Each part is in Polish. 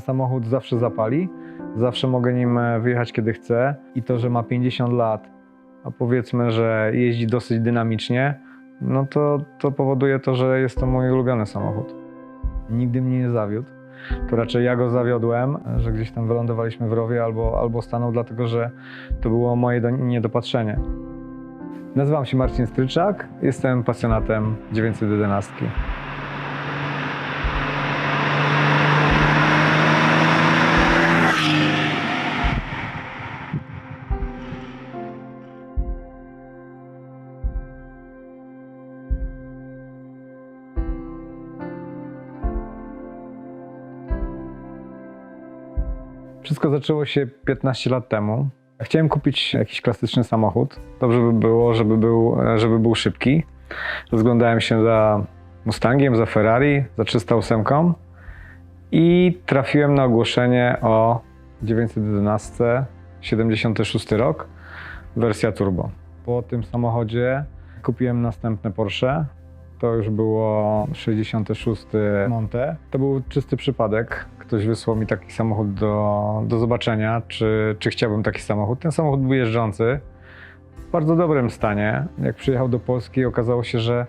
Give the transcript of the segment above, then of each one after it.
ten samochód zawsze zapali, zawsze mogę nim e, wyjechać kiedy chcę i to, że ma 50 lat, a powiedzmy, że jeździ dosyć dynamicznie, no to, to powoduje to, że jest to mój ulubiony samochód. Nigdy mnie nie zawiódł. To raczej ja go zawiodłem, że gdzieś tam wylądowaliśmy w rowie albo, albo stanął, dlatego że to było moje do, niedopatrzenie. Nazywam się Marcin Stryczak, jestem pasjonatem 911. Wszystko zaczęło się 15 lat temu. Chciałem kupić jakiś klasyczny samochód. Dobrze by było, żeby był, żeby był szybki. Rozglądałem się za Mustangiem, za Ferrari, za 308 i trafiłem na ogłoszenie o 911 76 rok, wersja turbo. Po tym samochodzie kupiłem następne Porsche. To już było 66 Monte. To był czysty przypadek. Ktoś wysłał mi taki samochód do, do zobaczenia, czy, czy chciałbym taki samochód. Ten samochód był jeżdżący, w bardzo dobrym stanie. Jak przyjechał do Polski, okazało się, że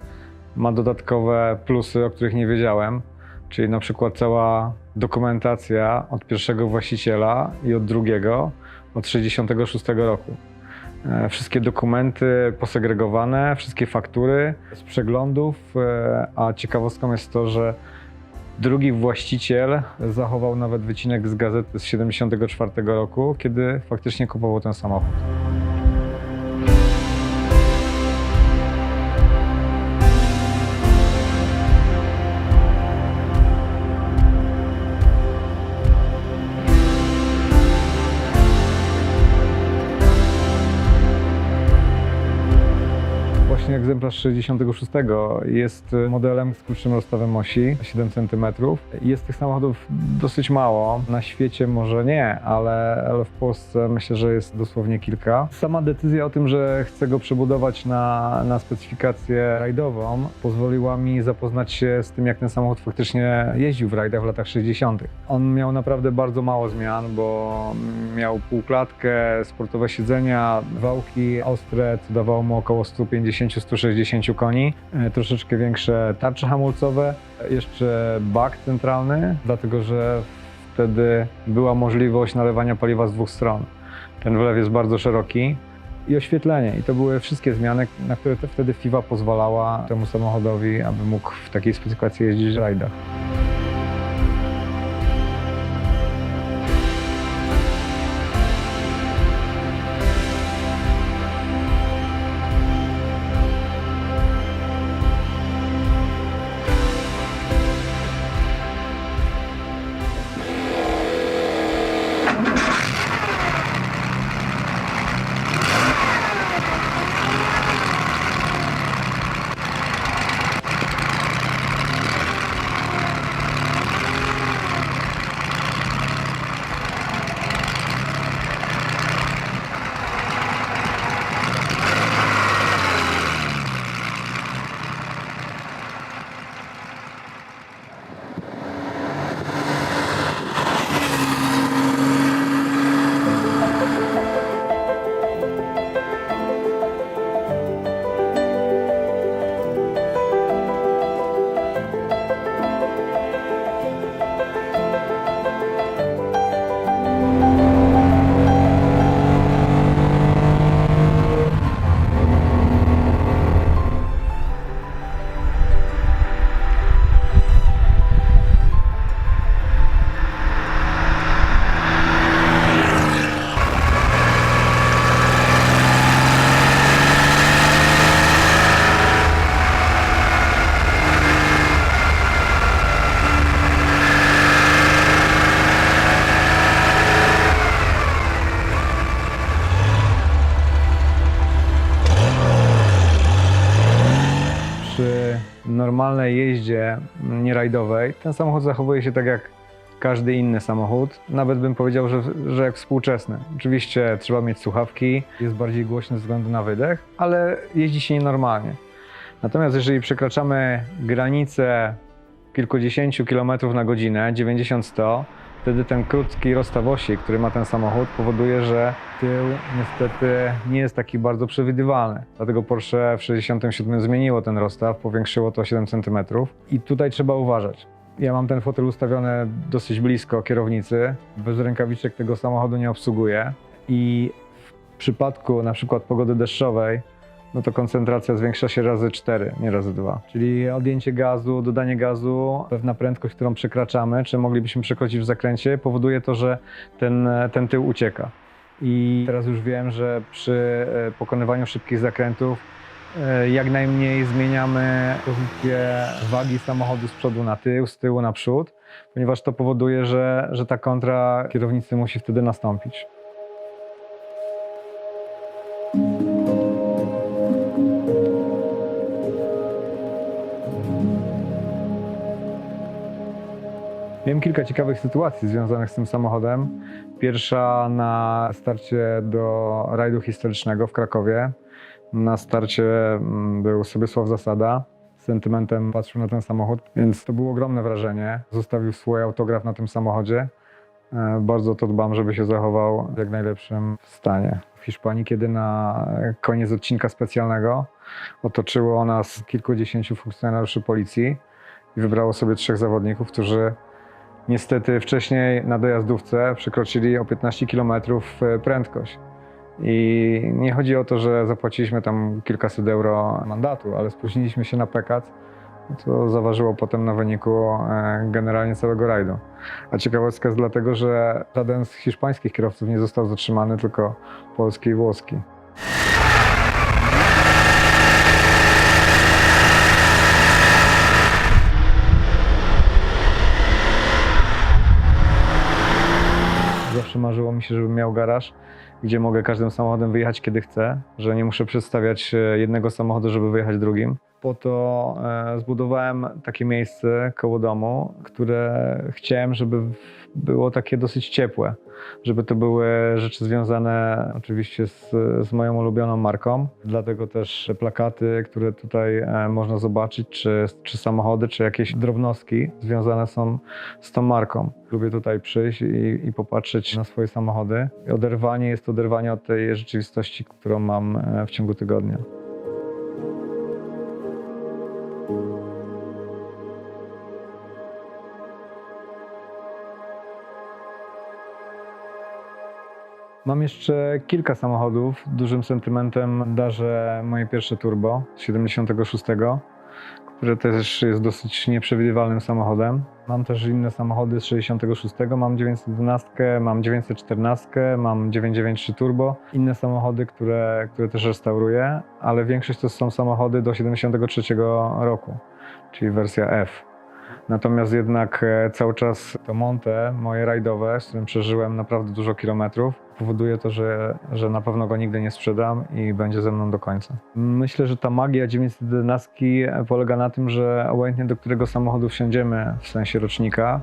ma dodatkowe plusy, o których nie wiedziałem. Czyli na przykład cała dokumentacja od pierwszego właściciela i od drugiego od 66 roku. E, Wszystkie dokumenty posegregowane, wszystkie faktury z przeglądów, e, a ciekawostką jest to, że drugi właściciel zachował nawet wycinek z gazety z 74 roku, kiedy faktycznie kupował ten samochód. Właśnie egzemplarz 66 jest modelem z krótszym rozstawem osi, 7 cm. Jest tych samochodów dosyć mało. Na świecie może nie, ale, ale w Polsce myślę, że jest dosłownie kilka. Sama decyzja o tym, że chcę go przebudować na, na specyfikację rajdową, pozwoliła mi zapoznać się z tym, jak ten samochód faktycznie jeździł w rajdach w latach 60. On miał naprawdę bardzo mało zmian, bo miał półklatkę, sportowe siedzenia, wałki ostre, co dawało mu około 150-160 koni, e, troszeczkę większe tarcze hamulcowe, jeszcze bak centralny, dlatego że wtedy była możliwość nalewania paliwa z dwóch stron. Ten wlew jest bardzo szeroki i oświetlenie. I to były wszystkie zmiany, na które te wtedy FIWA pozwalała temu samochodowi, aby mógł w takiej specyfikacji jeździć rajdach. Normalnej jeździe nierajdowej ten samochód zachowuje się tak jak każdy inny samochód. Nawet bym powiedział, że, że jak współczesny. Oczywiście trzeba mieć słuchawki, jest bardziej głośny ze względu na wydech, ale jeździ się nienormalnie. Natomiast jeżeli przekraczamy granicę kilkudziesięciu kilometrów na godzinę, 90-100, Wtedy ten krótki rozstaw osi, który ma ten samochód, powoduje, że tył niestety nie jest taki bardzo przewidywalny. Dlatego Porsche w 67 zmieniło ten rozstaw, powiększyło to 7 cm. I tutaj trzeba uważać. Ja mam ten fotel ustawiony dosyć blisko kierownicy. Bez rękawiczek tego samochodu nie obsługuję. I w przypadku na przykład pogody deszczowej, no to koncentracja zwiększa się razy 4, nie razy 2. Czyli odjęcie gazu, dodanie gazu, pewna prędkość, którą przekraczamy, czy moglibyśmy przekroczyć w zakręcie, powoduje to, że ten, ten tył ucieka. I teraz już wiem, że przy e, pokonywaniu szybkich zakrętów e, jak najmniej zmieniamy pozycję wagi samochodu z przodu na tył, z tyłu na przód, ponieważ to powoduje, że, że ta kontra kierownicy musi wtedy nastąpić. Miałem kilka ciekawych sytuacji związanych z tym samochodem. Pierwsza na starcie do rajdu historycznego w Krakowie. Na starcie mm, był Sobiesław Zasada. Z sentymentem patrzył na ten samochód, więc to było ogromne wrażenie. Zostawił swój autograf na tym samochodzie. E, Bardzo to dbam, żeby się zachował w jak najlepszym stanie. W Hiszpanii, kiedy na koniec odcinka specjalnego otoczyło nas kilkudziesięciu funkcjonariuszy policji i wybrało sobie trzech zawodników, którzy niestety wcześniej na dojazdówce przekroczyli o 15 km prędkość. I nie chodzi o to, że zapłaciliśmy tam kilkaset euro mandatu, ale spóźniliśmy się na pekat. To zaważyło potem na wyniku e, generalnie całego rajdu. A ciekawostka jest dlatego, że żaden z hiszpańskich kierowców nie został zatrzymany, tylko polski i włoski. Zawsze marzyło mi się, żebym miał garaż, gdzie mogę każdym samochodem wyjechać kiedy chcę, że nie muszę przedstawiać e, jednego samochodu, żeby wyjechać drugim. Po to e, zbudowałem takie miejsce koło domu, które chciałem, żeby było takie dosyć ciepłe, żeby to były rzeczy związane oczywiście z, z moją ulubioną marką. Dlatego też plakaty, które tutaj e, można zobaczyć, czy, czy samochody, czy jakieś drobnostki związane są z tą marką. Lubię tutaj przyjść i, i popatrzeć na swoje samochody. Oderwanie jest oderwanie od tej rzeczywistości, którą mam e, w ciągu tygodnia. Mam jeszcze kilka samochodów. Dużym sentymentem darzę moje pierwsze turbo z 76, które też jest dosyć nieprzewidywalnym samochodem. Mam też inne samochody z 66, mam 911, mam 914, mam 993 turbo. Inne samochody, które, które też restauruję, ale większość to są samochody do 73 roku, czyli wersja F. Natomiast jednak e, cały czas to Monte, moje rajdowe, z którym przeżyłem naprawdę dużo kilometrów, powoduje to, że, że na pewno go nigdy nie sprzedam i będzie ze mną do końca. Myślę, że ta magia 911 polega na tym, że obojętnie do którego samochodu wsiądziemy w sensie rocznika,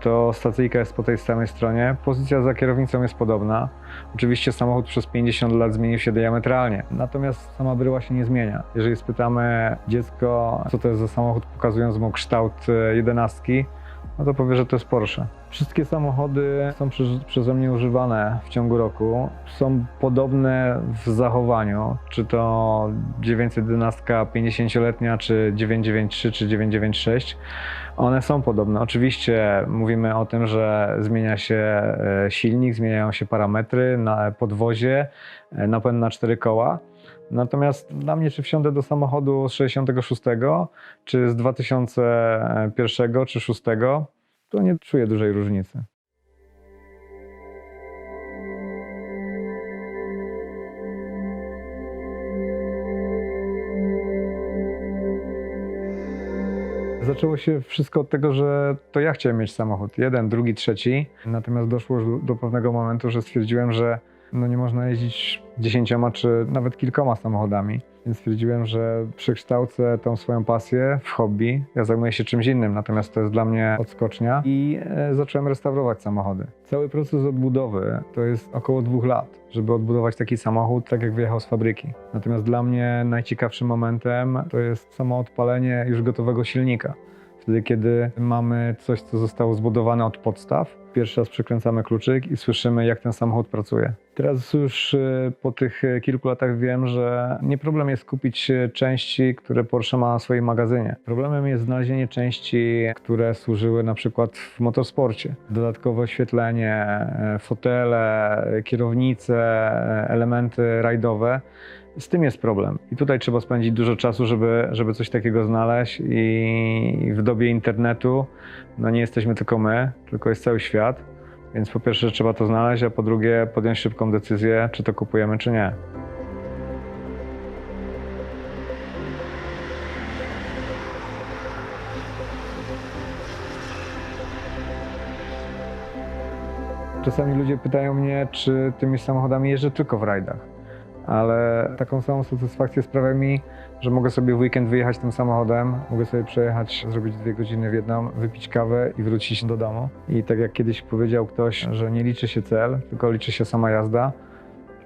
to stacyjka jest po tej samej stronie. Pozycja za kierownicą jest podobna. Oczywiście samochód przez 50 lat zmienił się diametralnie, natomiast sama bryła się nie zmienia. Jeżeli spytamy dziecko, co to jest za samochód, pokazując mu kształt e, jedenastki, no to powie, że to jest Porsche. Wszystkie samochody są przez, przeze mnie używane w ciągu roku. Są podobne w zachowaniu, czy to 911 50-letnia, czy 993, czy 996. One są podobne. Oczywiście mówimy o tym, że zmienia się e, silnik, zmieniają się parametry na podwozie, e, napęd na cztery koła. Natomiast dla mnie, czy wsiądę do samochodu z 66, czy z 2001, czy 2006, to nie czuję dużej różnicy. Zaczęło się wszystko od tego, że to ja chciałem mieć samochód. Jeden, drugi, trzeci. Natomiast doszło do pewnego momentu, że stwierdziłem, że no nie można jeździć dziesięcioma czy nawet kilkoma samochodami. Więc stwierdziłem, że przekształcę tą swoją pasję w hobby. Ja zajmuję się czymś innym, natomiast to jest dla mnie odskocznia i e, zacząłem restaurować samochody. Cały proces odbudowy to jest około dwóch lat, żeby odbudować taki samochód, tak jak wyjechał z fabryki. Natomiast dla mnie najciekawszym momentem to jest samo odpalenie już gotowego silnika. Wtedy, kiedy mamy coś, co zostało zbudowane od podstaw, pierwszy raz przykręcamy kluczyk i słyszymy, jak ten samochód pracuje. Teraz już y, po tych y, kilku latach wiem, że nie problem jest kupić y, części, które Porsche ma na swoim magazynie. Problemem jest znalezienie części, które służyły na przykład w motorsporcie. Dodatkowe oświetlenie, fotele, kierownice, elementy rajdowe. Z tym jest problem. I tutaj trzeba spędzić dużo czasu, żeby, żeby coś takiego znaleźć. I w dobie internetu no nie jesteśmy tylko my, tylko jest cały świat. Więc po pierwsze trzeba to znaleźć, a po drugie podjąć szybką decyzję, czy to kupujemy, czy nie. Czasami ludzie pytają mnie, czy tymi samochodami jeżdżę tylko w rajdach. Ale taką samą satysfakcję sprawia mi, że mogę sobie w weekend wyjechać tym samochodem, mogę sobie przejechać, zrobić dwie godziny w jedną, wypić kawę i wrócić do domu. I tak jak kiedyś powiedział ktoś, że nie liczy się cel, tylko liczy się sama jazda,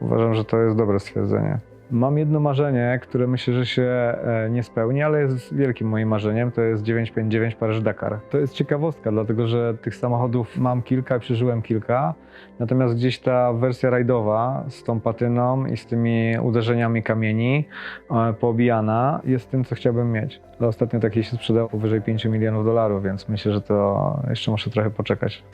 uważam, że to jest dobre stwierdzenie. Mam jedno marzenie, które myślę, że się e, nie spełni, ale jest wielkim moim marzeniem. To jest 959 Paryż-Dakar. To jest ciekawostka, dlatego że tych samochodów mam kilka, przeżyłem kilka. Natomiast gdzieś ta wersja rajdowa z tą patyną i z tymi uderzeniami kamieni e, poobijana jest tym, co chciałbym mieć. Ale ostatnio takiej się sprzedało powyżej 5 milionów dolarów, więc myślę, że to jeszcze muszę trochę poczekać.